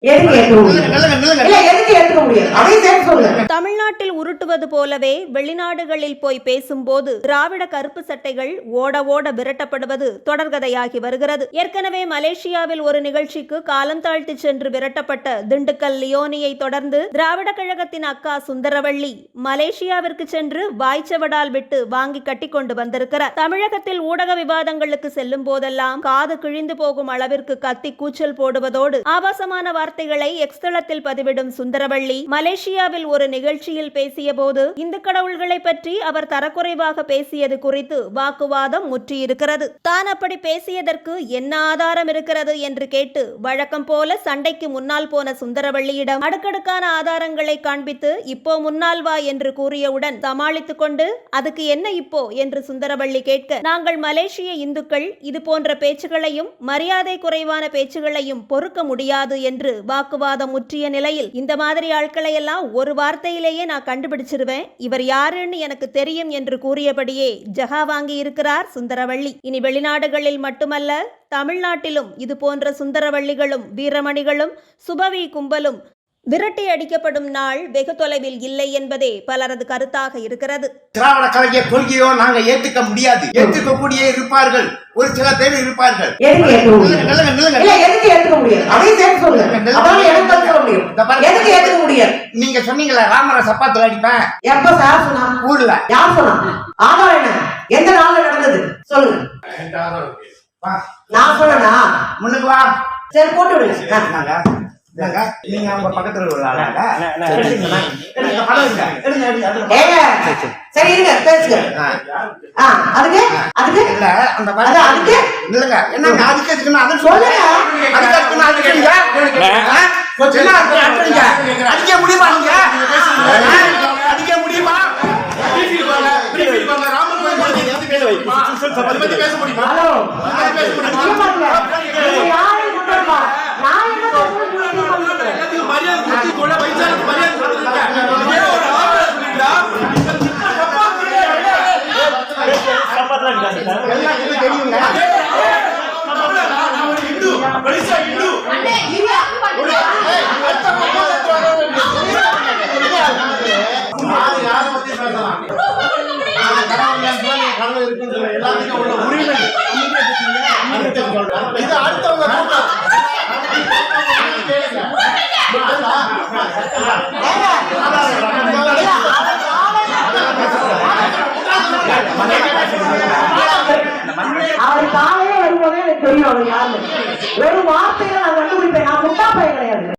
எதுக்கு ஏத்துக்க முடியாது? எதுக்கு முடியாது? அதையும் சேர்த்து சொல்லுங்க. தமிழ்நாட்டில் உருட்டுவது போலவே வெளிநாடுகளில் போய் பேசும்போது திராவிட கருப்பு சட்டைகள் ஓட ஓட விரட்டப்படுவது தொடர்கதையாகி வருகிறது. ஏற்கனவே மலேசியாவில் ஒரு நிகழ்ச்சிக்கு காலம் தாழ்த்தி சென்று விரட்டப்பட்ட திண்டுக்கல் லியோனியை தொடர்ந்து திராவிட கழகத்தின் அக்கா சுந்தரவள்ளி மலேசியாவிற்கு சென்று வாய்ச்சவடால் விட்டு வாங்கி கட்டி கொண்டு வந்திருக்கிறார். தமிழகத்தில் ஊடக விவாதங்களுக்கு செல்லும் போதெல்லாம் காது கிழிந்து போகும் அளவிற்கு கத்தி கூச்சல் போடுவதோடு ஆபாசமான வார்த்தைகளை எக்ஸ்தளத்தில் பதிவிடும் சுந்தரவள்ளி மலேசியாவில் ஒரு நிகழ்ச்சியில் பேசியபோது இந்து கடவுள்களை பற்றி அவர் தரக்குறைவாக பேசியது குறித்து வாக்குவாதம் முற்றியிருக்கிறது. தான் அப்படி பேசியதற்கு என்ன ஆதாரம் இருக்கிறது என்று கேட்டு வழக்கம் போல சண்டைக்கு முன்னால் போன சுந்தரவள்ளியிடம் அடுக்கடுக்கான ஆதாரங்களை காண்பித்து இப்போ முன்னால் வா என்று கூறியவுடன் சமாளித்துக் கொண்டு அதுக்கு என்ன இப்போ? என்று சுந்தரவள்ளி கேட்க நாங்கள் மலேசிய இந்துக்கள் இது போன்ற பேச்சுகளையும் மரியாதை குறைவான பேச்சுகளையும் பொறுக்க முடியாது என்று வாக்குவாதம் முற்றிய நிலையில் இந்த மாதிரி ஆட்களை எல்லாம் ஒரு வார்த்தையிலேயே நான் கண்டுபிடிச்சிருவேன். இவர் யாருன்னு எனக்கு தெரியும் என்று கூறியபடியே ஜகா வாங்கி இருக்கிறார் சுந்தரவள்ளி. இனி வெளிநாடுகளில் மட்டுமல்ல தமிழ்நாட்டிலும் இது போன்ற சுந்தரவள்ளிகளும் வீரமணிகளும் சுபவி கும்பலும் விரட்டி அடிக்கப்படும் நாள் வெகு தொலைவில் இல்லை என்பதே பலரது கருத்தாக இருக்கிறது. திராவிட கலைஞ கொள்கையோ நாங்க ஏத்துக்க முடியாது. ஏத்துக்கக்கூடிய இருப்பார்கள். ஒரு சில பேர் இருப்பார்கள். எதுக்கு ஏத்துக்க முடியாது? நில்லுங்க, நில்லுங்க. இல்ல எதுக்கு ஏத்துக்க முடியாது? அதையும் சேர்த்து சொல்லுங்க. அதான் எனக்கு பதில் சொல்ல முடியும். இந்த பாருங்க. எதுக்கு ஏத்துக்க முடியாது நீங்க சொன்னீங்களா ராமரை சப்பாத்துல அடிப்பேன் எப்ப சார் சொன்னா? ஊர்ல யார் சொன்னா? ஆதாரம் என்ன? எந்த நாள்ல நடந்தது? சொல்லுங்க. வா, நான் சொன்னா முன்னுக்கு வா. சரி போட்டு விடுங்க? நீங்க அவங்க பக்கத்துல உள்ள ஆளாங்க? சரி இருங்க பேசுங்க. அதுக்கு? அதுக்கு? இல்ல, அந்த அதுக்கு? இல்லங்க. என்னங்க அதுக்கு எதுக்குன்னு அதை சொல்லுங்க. என்ன அதுக்கு அதுக்குங்க? அடிக்க முடியுமா நீங்க? அடிக்க முடியுமா ஹலோ இங்க பாருங்க. நீங்க யாரையும் கொண்டு வரலாம். நான் என்ன பேசுறேன்னு நீங்க என்ன பண்ணுறீங்க? எல்லாம் எனக்கு தெரியுங்க இது அடுத்தவங்க கூட்டம். அவர் காலையே வரும்போதே எனக்கு தெரியும் அவர் யாருன்னு. ஒரு வார்த்தையில நான் கண்டுபிடிப்பேன். நான் முட்டா பையன் கிடையாது.